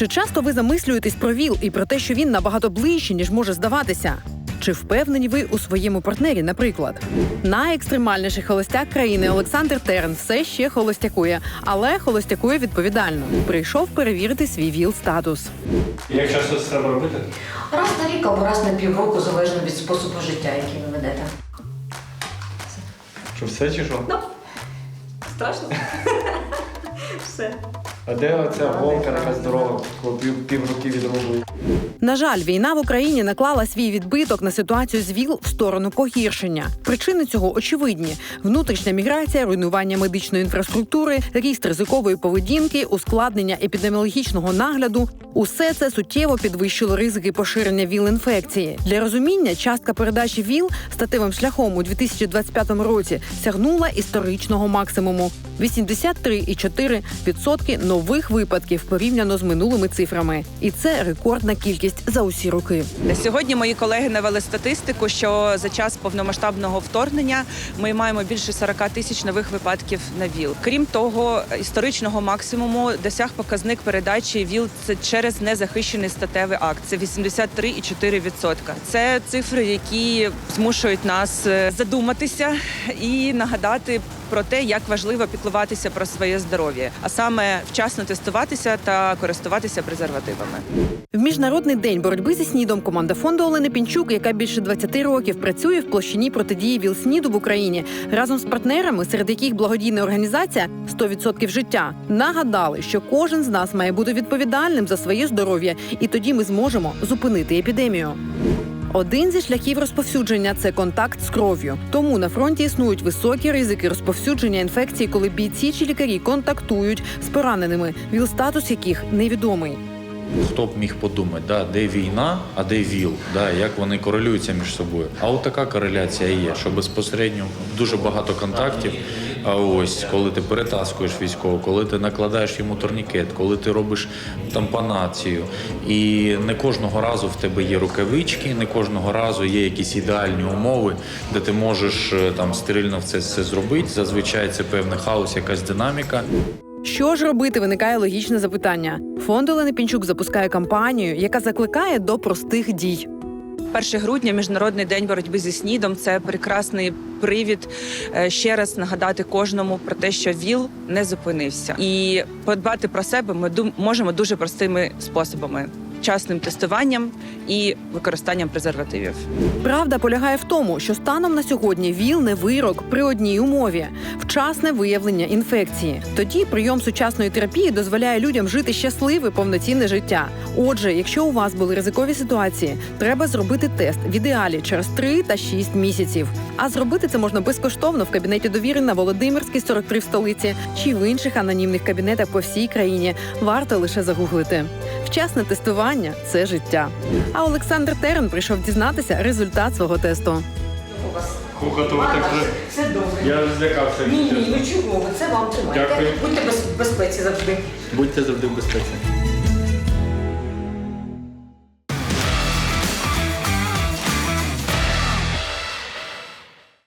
Чи часто ви замислюєтесь про ВІЛ і про те, що він набагато ближче, ніж може здаватися? Чи впевнені ви у своєму партнері, наприклад? Найекстремальніший холостяк країни Олександр Терен все ще холостякує, але холостякує відповідально. Прийшов перевірити свій ВІЛ статус. Як часто це треба робити? Раз на рік або раз на півроку, залежно від способу життя, який ви ведете. Що все чи що? Страшно? Все. А де оця гонка така здорова, пів, пів роки відробує? На жаль, війна в Україні наклала свій відбиток на ситуацію з ВІЛ в сторону погіршення. Причини цього очевидні: внутрішня міграція, руйнування медичної інфраструктури, ріст ризикової поведінки, ускладнення епідеміологічного нагляду. Усе це суттєво підвищило ризики поширення ВІЛ-інфекції. Для розуміння частка передачі ВІЛ статевим шляхом у 2025 році сягнула історичного максимуму 83,4% нових випадків порівняно з минулими цифрами. І це рекордна кількість за усі роки. Сьогодні мої колеги навели статистику, що за час повномасштабного вторгнення ми маємо більше 40 тисяч нових випадків на ВІЛ. Крім того, історичного максимуму досяг показник передачі ВІЛ це через незахищений статевий акт. Це 83,4%. Це цифри, які змушують нас е, задуматися і нагадати про те, як важливо піклуватися про своє здоров'я, а саме вчасно тестуватися та користуватися презервативами. В міжнародний день боротьби зі снідом команда фонду Олени Пінчук, яка більше 20 років працює в площині протидії ВІЛ-СНІДу в Україні, разом з партнерами, серед яких благодійна організація «100% життя, нагадали, що кожен з нас має бути відповідальним за своє здоров'я, і тоді ми зможемо зупинити епідемію. Один зі шляхів розповсюдження це контакт з кров'ю. Тому на фронті існують високі ризики розповсюдження інфекції, коли бійці чи лікарі контактують з пораненими, ВІЛ-статус яких невідомий. Хто б міг подумати, да, де війна, а де ВІЛ, да, як вони корелюються між собою. А от така кореляція є, що безпосередньо дуже багато контактів. А ось коли ти перетаскуєш військового, коли ти накладаєш йому турнікет, коли ти робиш тампонацію, і не кожного разу в тебе є рукавички, не кожного разу є якісь ідеальні умови, де ти можеш е, там стерильно це все зробити. Зазвичай це певний хаос, якась динаміка. Що ж робити? Виникає логічне запитання. Фонд Олени Пінчук запускає кампанію, яка закликає до простих дій. 1 грудня, міжнародний день боротьби зі снідом. Це прекрасний привід е, ще раз нагадати кожному про те, що ВІЛ не зупинився, і подбати про себе ми можемо дуже простими способами: вчасним тестуванням і використанням презервативів. Правда полягає в тому, що станом на сьогодні ВІЛ не вирок при одній умові вчасне виявлення інфекції. Тоді прийом сучасної терапії дозволяє людям жити щасливе повноцінне життя. Отже, якщо у вас були ризикові ситуації, треба зробити тест в ідеалі через 3 та 6 місяців. А зробити це можна безкоштовно в кабінеті довіри на Володимирській 43 в столиці чи в інших анонімних кабінетах по всій країні. Варто лише загуглити. Вчасне тестування це життя. А Олександр Терен прийшов дізнатися результат свого тесту. У вас Хухото, ви так вже. все добре. Я злякався. Ні, ні, ну чого? Це вам тримайте. Дякую. Будьте без- безпеці завжди. Будьте завжди в безпеці.